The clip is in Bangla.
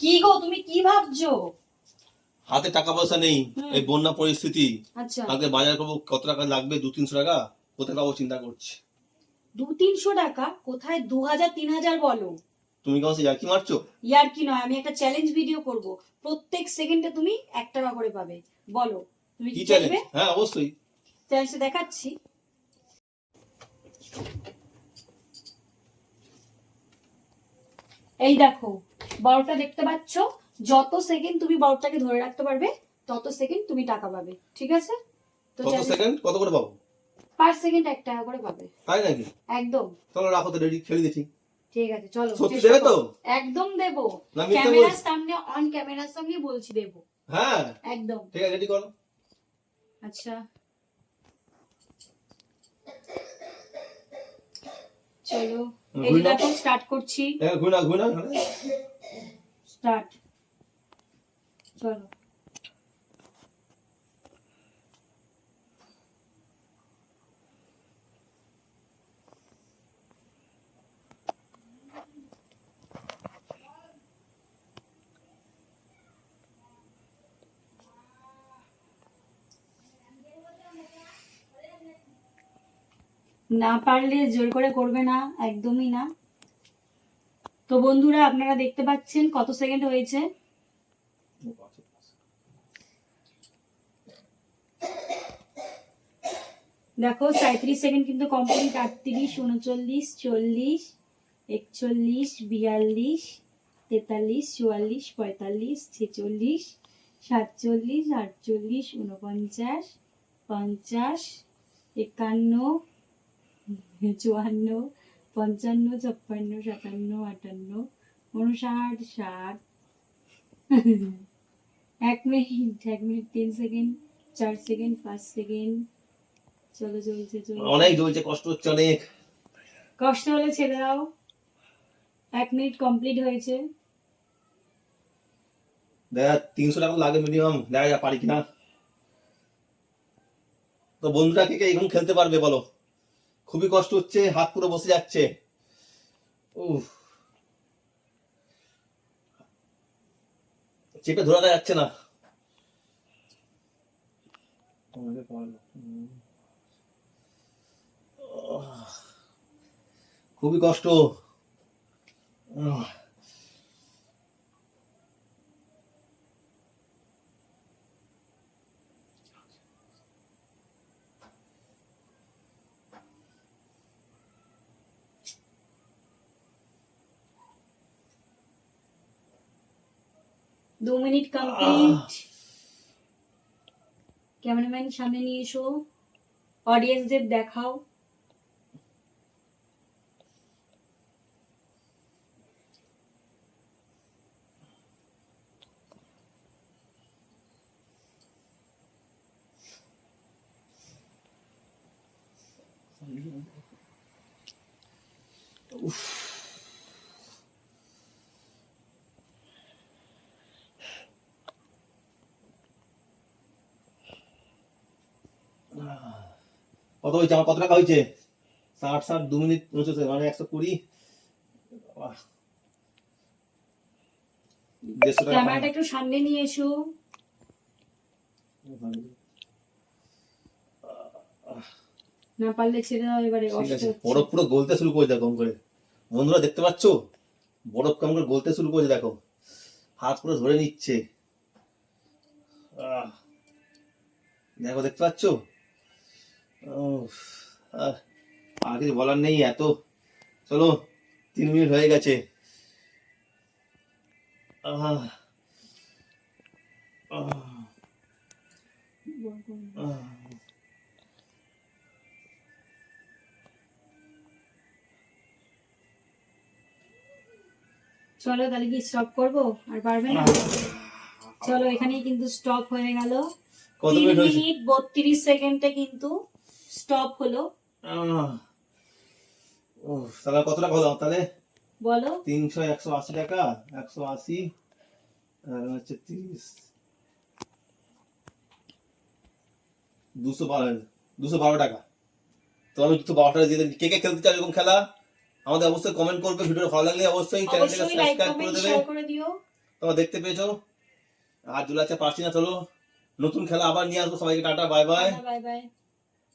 কি গো তুমি কি ভাবছ? হাতে টাকা পয়সা নেই এই বন্যা পরিস্থিতি। আচ্ছা। কালকে বাজার করব কত টাকা লাগবে? দু তিনশো টাকা? কোথায় পাবো চিন্তা করছি। দু তিনশো টাকা? কোথায় দু হাজার তিন হাজার বলো? তুমি কেমন সে কি মারছো? ইয়ার কি নয় আমি একটা চ্যালেঞ্জ ভিডিও করব। প্রত্যেক সেকেন্ডে তুমি এক টাকা করে পাবে। বলো তুমি কি চাইবে হ্যাঁ অবশ্যই। চ্যালেঞ্জটা দেখাচ্ছি। এই দেখো বারোটা দেখতে পাচ্ছ যত সেকেন্ড তুমি বারোটাকে ধরে রাখতে পারবে তত সেকেন্ড তুমি টাকা পাবে ঠিক আছে? তো কত সেকেন্ড কত করে পাবো? পার সেকেন্ড এক টাকা করে পাবে। তাই নাকি? একদম। চলো রাখো তো রেডি খেলে দেখি। ঠিক আছে চলো সত্যি দেবে তো? একদম দেবো। ক্যামেরার সামনে অন ক্যামেরার সামনে বলছি দেবো। হ্যাঁ। একদম। ঠিক আছে রেডি করো। আচ্ছা। চলো। এই ঘুরে দেখো স্টার্ট করছি। ঘুরে ঘুরে স্টার্ট চলো। না পারলে জোর করে করবে না, একদমই না। তো বন্ধুরা, আপনারা দেখতে পাচ্ছেন কত সেকেন্ড হয়েছে। দেখো সাঁত্রিশ সেকেন্ড কিন্তু কমপ্লিট আটত্রিশ, উনচল্লিশ, চল্লিশ, একচল্লিশ, বিয়াল্লিশ, তেতাল্লিশ, চুয়াল্লিশ, পঁয়তাল্লিশ, ছেচল্লিশ, সাতচল্লিশ, আটচল্লিশ উনপঞ্চাশ পঞ্চাশ, একান্ন চুয়ান্ন পঞ্চান্ন ছাপ্পান্ন সাতান্ন আটান্ন উনষাট ষাট। এক মিনিট এক মিনিট তিন সেকেন্ড চার সেকেন্ড পাঁচ সেকেন্ড। চলো চলছে চলো অনেক জ্বলছে কষ্ট হচ্ছে অনেক। কষ্ট হলে ছেড়ে দাও। এক মিনিট কমপ্লিট হয়েছে। দেখা তিনশো টাকা লাগে মিনিমাম। দেখা যা পারি কিনা। তো বন্ধুরা কে কে এখন খেলতে পারবে বলো? খুবই কষ্ট হচ্ছে হাত পুরো বসে যাচ্ছে। উফ। চেপে ধরা যাচ্ছে না। খুবই কষ্ট। দু মিনিট কমপ্লিট ক্যামেরাম্যান সামনে নিয়ে এসো অডিয়েন্সদের দেখাও কত হয়েছে? আমার কত টাকা হয়েছে? ষাট ষাট দু মিনিট উনচল্লিশ মানে একশো কুড়ি। বাহ। দেড়শো টাকা ক্যামেরাটা একটু সামনে নিয়ে এসো। না পারলে ছেড়ে দাও এবারে ঠিক কষ্ট আছে হচ্ছে। বরফ পুরো গলতে শুরু করে দেখো করে। বন্ধুরা দেখতে পাচ্ছ? বরফ কেমন করে গলতে শুরু করেছে দেখো। হাত পুরো ধরে নিচ্ছে। দেখো দেখতে পাচ্ছ? আর কিছু বলার নেই এত। চলো তিন মিনিট হয়ে গেছে। চলো তাহলে কি স্টপ করব? আর পারবে না? চলো এখানেই কিন্তু স্টপ হয়ে গেল। কত তিন মিনিট বত্রিশ সেকেন্ডে কিন্তু স্টপ হলো। উফ, তাহলে কত টাকা হলো তাহলে? বলো। তিনশো একশো আশি টাকা একশো আশি আর হচ্ছে তিরিশ। দুশো বারো দুশো বারো টাকা। তো আমি দুশো বারো টাকা দিয়ে। কে কে খেলতে চাও এরকম খেলা? আমাদের অবশ্যই কমেন্ট করবে ভিডিও ভালো লাগলে অবশ্যই চ্যানেলটাকে সাবস্ক্রাইব করে দেবে। শেয়ার করে দিও। তোমরা দেখতে পেয়েছ। আর জুলাচ্ছে পারছি না চলো। নতুন খেলা আবার নিয়ে আসব সবাইকে। Tata bye bye bye bye